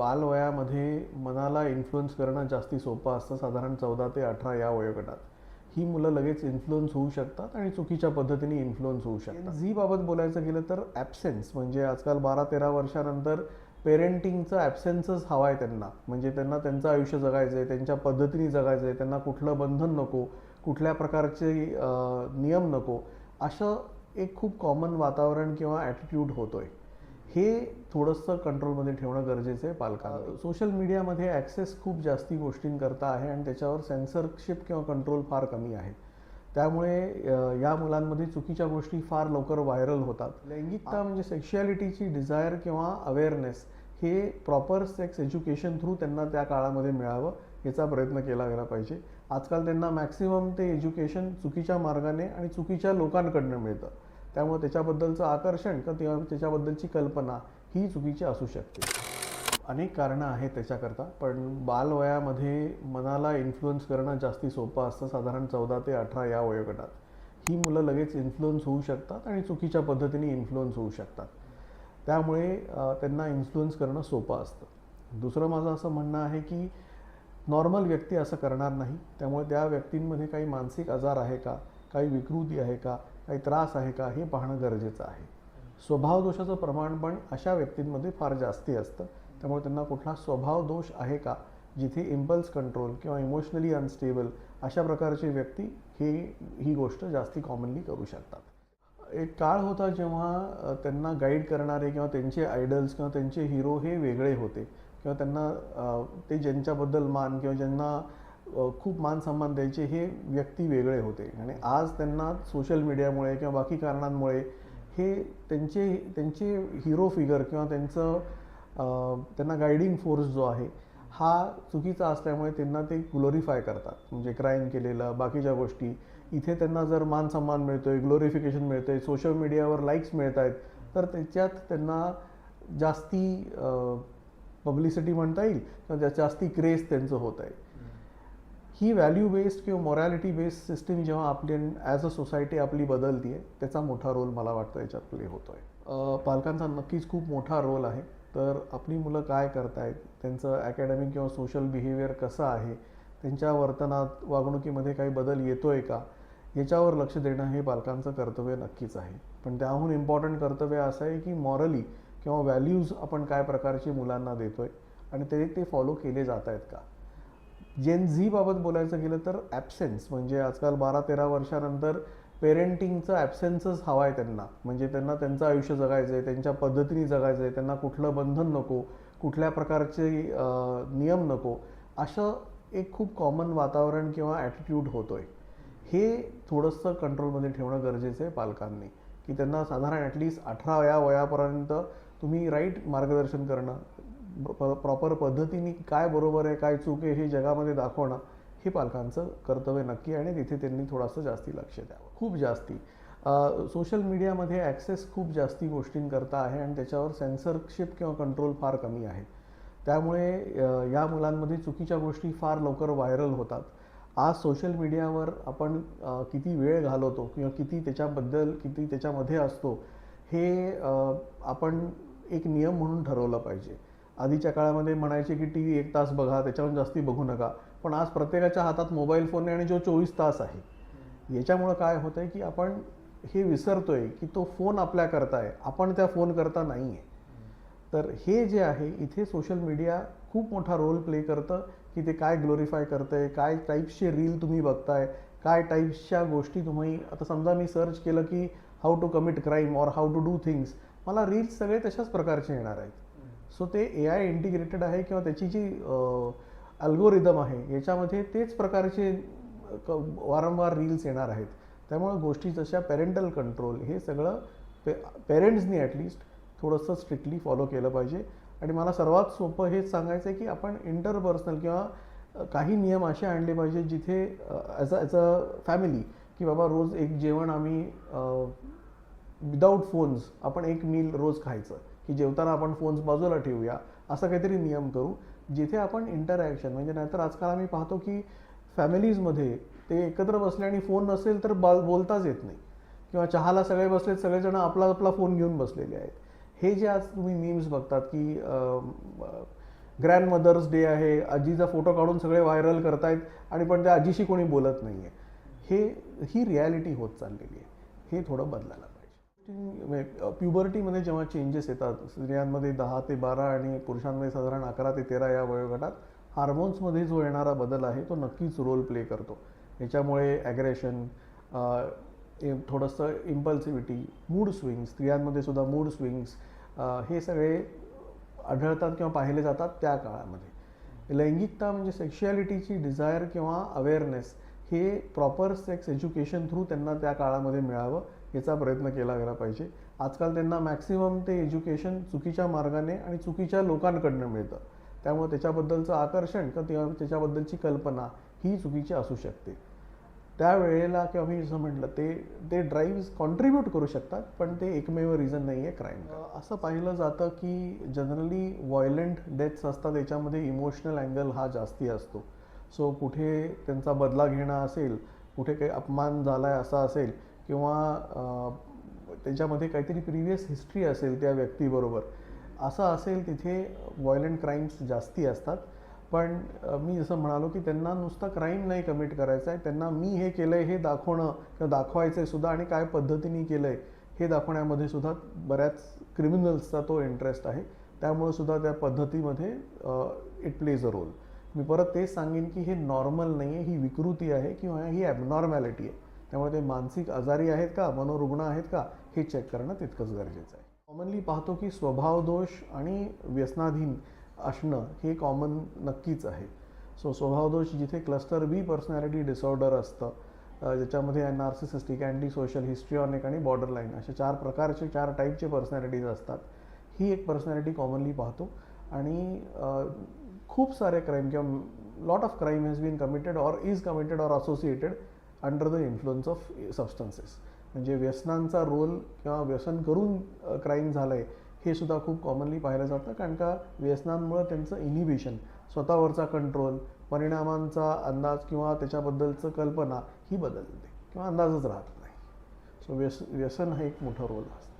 बालवयामध्ये मनाला इन्फ्लुएन्स करणं जास्ती सोपं असतं. साधारण चौदा ते अठरा या वयोगटात. ही मुलं लगेच इन्फ्लुअन्स होऊ शकतात आणि चुकीच्या पद्धतीने इन्फ्लुअन्स होऊ शकतात. झी बाबत बोलायचं गेलं तर ॲबसेन्स म्हणजे आजकाल बारा तेरा वर्षानंतर पेरेंटिंगचं ॲबसेन्सच हवा आहे त्यांना. म्हणजे त्यांना त्यांचं आयुष्य जगायचं आहे त्यांच्या पद्धतीने जगायचं आहे त्यांना कुठलं बंधन नको कुठल्या प्रकारचे नियम नको असं एक खूप कॉमन वातावरण किंवा ॲटिट्यूड होतो आहे हे थोडंसं कंट्रोलमध्ये ठेवणं गरजेचं आहे पालकांना सोशल मीडियामध्ये ॲक्सेस खूप जास्ती गोष्टींकरता आहे आणि त्याच्यावर सेन्सरशिप किंवा कंट्रोल फार कमी आहे. त्यामुळे या मुलांमध्ये चुकीच्या गोष्टी फार लवकर व्हायरल होतात. लैंगिकता म्हणजे सेक्शुअलिटीची डिझायर किंवा अवेअरनेस हे प्रॉपर सेक्स एज्युकेशन थ्रू त्यांना त्या काळामध्ये मिळावं याचा प्रयत्न केला गेला पाहिजे. आजकाल त्यांना मॅक्सिमम ते एज्युकेशन चुकीच्या मार्गाने आणि चुकीच्या लोकांकडनं मिळतं. त्यामुळे त्याच्याबद्दलचं आकर्षण किंवा त्याच्याबद्दलची कल्पना ही चुकीची असू शकते. अनेक कारणं आहेत त्याच्याकरता पण बालवयामध्ये मनाला इन्फ्लुअन्स करणं जास्ती सोपं असतं. साधारण चौदा ते अठरा या वयोगटात. ही मुलं लगेच इन्फ्लुअन्स होऊ शकतात आणि चुकीच्या पद्धतीने इन्फ्लुअन्स होऊ शकतात. त्यामुळे त्यांना इन्फ्लुअन्स करणं सोपं असतं. दुसरं माझं असं म्हणणं आहे की नॉर्मल व्यक्ती असं करणार नाही. त्यामुळे त्या व्यक्तींमध्ये काही मानसिक आजार आहे का? काही विकृती आहे का? काही त्रास आहे का हे पाहणं गरजेचं आहे. स्वभाव दोषाचं प्रमाण पण अशा व्यक्तींमध्ये फार जास्ती असतं. त्यामुळे त्यांना कुठला स्वभाव दोष आहे का जिथे इम्पल्स कंट्रोल किंवा इमोशनली अनस्टेबल अशा प्रकारचे व्यक्ती हे ही गोष्ट जास्ती कॉमनली करू शकतात. एक काळ होता जेव्हा त्यांना गाईड करणारे किंवा त्यांचे आयडल्स किंवा त्यांचे हिरो हे वेगळे होते. किंवा त्यांना ते ज्यांच्याबद्दल मान किंवा ज्यांना खूप मान सन्मान द्यायचे हे व्यक्ती वेगळे होते. आणि आज त्यांना सोशल मीडियामुळे किंवा बाकी कारणांमुळे हे त्यांचे त्यांचे हिरो फिगर किंवा त्यांचं त्यांना गायडिंग फोर्स जो आहे हा चुकीचा असल्यामुळे त्यांना ते ग्लोरीफाय करतात. म्हणजे क्राईम केलेलं बाकीच्या गोष्टी. इथे त्यांना जर मान सन्मान मिळतो आहे ग्लोरिफिकेशन मिळतंय सोशल मीडियावर लाईक्स मिळत आहेत तर त्याच्यात त्यांना जास्ती पब्लिसिटी म्हणता येईल किंवा जास्ती क्रेज त्यांचं होत आहे. ही व्हॅल्यू बेस्ड किंवा मॉरॅलिटी बेस्ड सिस्टीम जेव्हा आपली ॲज अ सोसायटी आपली बदलती आहे त्याचा मोठा रोल मला वाटतं याच्यात प्ले होतो आहे पालकांचा नक्कीच खूप मोठा रोल आहे. तर आपली मुलं काय करतायत त्यांचं अकॅडमिक किंवा सोशल बिहेवियर कसं आहे त्यांच्या वर्तनात वागणुकीमध्ये काही बदल येतो आहे का याच्यावर लक्ष देणं हे पालकांचं कर्तव्य नक्कीच आहे. पण त्याहून इम्पॉर्टंट कर्तव्य असं आहे की मॉरली किंवा व्हॅल्यूज आपण काय प्रकारचे मुलांना देतो आहे आणि ते ते फॉलो केले जात आहेत का? जेन झी बाबत बोलायचं गेलं तर ॲबसेन्स म्हणजे आजकाल बारा तेरा वर्षानंतर पेरेंटिंगचं ॲबसेन्सच हवा आहे त्यांना. म्हणजे त्यांना त्यांचं आयुष्य जगायचं आहे त्यांच्या पद्धतीने जगायचं आहे त्यांना कुठलं बंधन नको कुठल्या प्रकारचे नियम नको असं एक खूप कॉमन वातावरण किंवा ॲटिट्यूड होतो आहे हे थोडंसं कंट्रोलमध्ये ठेवणं गरजेचं आहे पालकांनी. की त्यांना साधारण ॲटलिस्ट अठरा या वयापर्यंत तुम्ही राईट मार्गदर्शन करणं प्रॉपर पद्धतीने काय बरोबर आहे काय चूक आहे हे जगामध्ये दाखवणं हे पालकांचं कर्तव्य नक्की आणि तिथे त्यांनी थोडंसं जास्ती लक्ष द्यावं. खूप जास्ती. सोशल मीडियामध्ये ॲक्सेस खूप जास्ती गोष्टींकरता आहे आणि त्याच्यावर सेन्सरशिप किंवा कंट्रोल फार कमी आहे. त्यामुळे या मुलांमध्ये चुकीच्या गोष्टी फार लवकर व्हायरल होतात. आज सोशल मीडियावर आपण किती वेळ घालवतो किंवा किती त्याच्याबद्दल किती त्याच्यामध्ये असतो हे आपण एक नियम म्हणून ठरवलं पाहिजे. आधीच्या काळामध्ये म्हणायचे की टी व्ही एक तास बघा त्याच्याहून जास्ती बघू नका. पण आज प्रत्येकाच्या हातात मोबाईल फोन आहे आणि जो चोवीस तास आहे याच्यामुळं काय होतं आहे की आपण हे विसरतोय की तो फोन आपल्या करता आहे आपण त्या फोन करता नाही आहे तर हे जे आहे इथे सोशल मीडिया खूप मोठा रोल प्ले करतं की ते काय ग्लोरीफाय आहे काय टाईप्सचे रील तुम्ही बघताय काय टाईप्सच्या गोष्टी तुम्ही आता समजा मी सर्च केलं की how to commit crime or how to do things मला रील्स सगळे तशाच प्रकारचे येणार आहेत. सो ते ए आय इंटिग्रेटेड आहे किंवा त्याची जी अल्गोरिदम आहे याच्यामध्ये तेच प्रकारचे क- वारंवार रील्स येणार आहेत. त्यामुळे गोष्टी जशा पेरेंटल कंट्रोल हे सगळं पे पेरेंट्सनी ॲटलिस्ट थोडंसं स्ट्रिक्टली फॉलो केलं पाहिजे. आणि मला सर्वात सोपं हेच सांगायचं आहे की आपण इंटरपर्सनल किंवा काही नियम असे आणले पाहिजे जिथे as a as a family की बाबा रोज एक जेवण आम्ही विदाऊट फोन्स आपण एक मील रोज खायचं. की जेवताना आपण फोन्स बाजूला ठेवूया असा काहीतरी नियम करू जिथे आपण इंटरॅक्शन म्हणजे नाहीतर आजकाल आम्ही पाहतो की फॅमिलीजमध्ये ते एकत्र बसले आणि फोन नसेल तर बाल बोलताच येत नाही. किंवा चहाला सगळे बसलेत सगळेजण आपला आपला फोन घेऊन बसलेले आहेत. हे जे आज तुम्ही मीम्स बघतात की ग्रँड मदर्स डे आहे आजीचा फोटो काढून सगळे व्हायरल करतायत आणि पण त्या आजीशी कोणी बोलत नाही आहे हे ही रियालिटी होत चाललेली आहे. हे थोडं बदलायला म्हणजे, प्युबर्टीमध्ये जेव्हा चेंजेस येतात स्त्रियांमध्ये दहा ते बारा आणि पुरुषांमध्ये साधारण अकरा ते तेरा या वयोगटात हार्मोन्समध्ये जो येणारा बदल आहे तो नक्कीच रोल प्ले करतो. याच्यामुळे ॲग्रेशन थोडंसं इम्पल्सिव्हिटी मूड स्विंग्स स्त्रियांमध्ये सुद्धा मूड स्विंग्स हे सगळे आढळतात किंवा पाहिले जातात त्या काळामध्ये. लैंगिकता म्हणजे सेक्शुॲलिटीची डिझायर किंवा अवेअरनेस हे प्रॉपर सेक्स एज्युकेशन थ्रू त्यांना त्या काळामध्ये मिळावं. याचा प्रयत्न केला गेला पाहिजे. आजकाल त्यांना मॅक्सिमम ते एज्युकेशन चुकीच्या मार्गाने आणि चुकीच्या लोकांकडनं मिळतं. त्यामुळे त्याच्याबद्दलचं आकर्षण किंवा त्याच्याबद्दलची कल्पना ही चुकीची असू शकते. त्यावेळेला किंवा मी जसं म्हटलं ते ते ड्राईव्ह कॉन्ट्रीब्यूट करू शकतात पण ते एकमेव रिझन नाही आहे क्राईम असं पाहिलं जातं की जनरली व्हायलंट डेथ्स असतात याच्यामध्ये इमोशनल अँगल हा जास्ती असतो. सो कुठे त्यांचा बदला घेणं असेल कुठे काही अपमान झाला आहे असा असेल किंवा त्याच्यामध्ये काहीतरी प्रिव्हियस हिस्ट्री असेल त्या व्यक्तीबरोबर असं असेल तिथे व्हायलंट क्राईम्स जास्ती असतात. पण मी जसं म्हणालो की त्यांना नुसतं क्राईम नाही कमिट करायचं आहे त्यांना मी हे केलं आहे हे दाखवणं किंवा दाखवायचं आहे सुद्धा आणि काय पद्धतीने केलं आहे हे दाखवण्यामध्ये सुद्धा बऱ्याच क्रिमिनल्सचा तो इंटरेस्ट आहे. त्यामुळे सुद्धा त्या पद्धतीमध्ये इट प्लेज अ रोल मी परत तेच सांगेन की हे नॉर्मल नाही आहे ही विकृती आहे किंवा ही ॲबनॉर्मॅलिटी आहे. त्यामुळे ते मानसिक आजारी आहेत का मनोरुग्ण आहेत का हे चेक करणं तितकंच गरजेचं आहे. कॉमनली पाहतो की स्वभावदोष आणि व्यसनाधीन असणं हे कॉमन नक्कीच आहे. सो स्वभावदोष जिथे क्लस्टर बी पर्सनॅलिटी डिसऑर्डर असतं ज्याच्यामध्ये नार्सिसिस्टिक अँटी सोशल हिस्ट्रिऑनिक आणि बॉर्डर लाईन असे चार प्रकारचे चार टाईपचे पर्सनॅलिटीज असतात. ही एक पर्सनॅलिटी कॉमनली पाहतो. आणि खूप सारे क्राईम किंवा lot of crime has been committed or is committed or associated under the influence of substances म्हणजे व्यसनांचा रोल किंवा व्यसन करून क्राईम झालं आहे हे सुद्धा खूप कॉमनली पाहिलं जातं. कारण का व्यसनांमुळं त्यांचं इनिबिशन स्वतःवरचा कंट्रोल परिणामांचा अंदाज किंवा त्याच्याबद्दलचं कल्पना ही बदलते किंवा अंदाजच राहत नाही. सो व्यस व्यसन हा एक मोठा रोल असतो.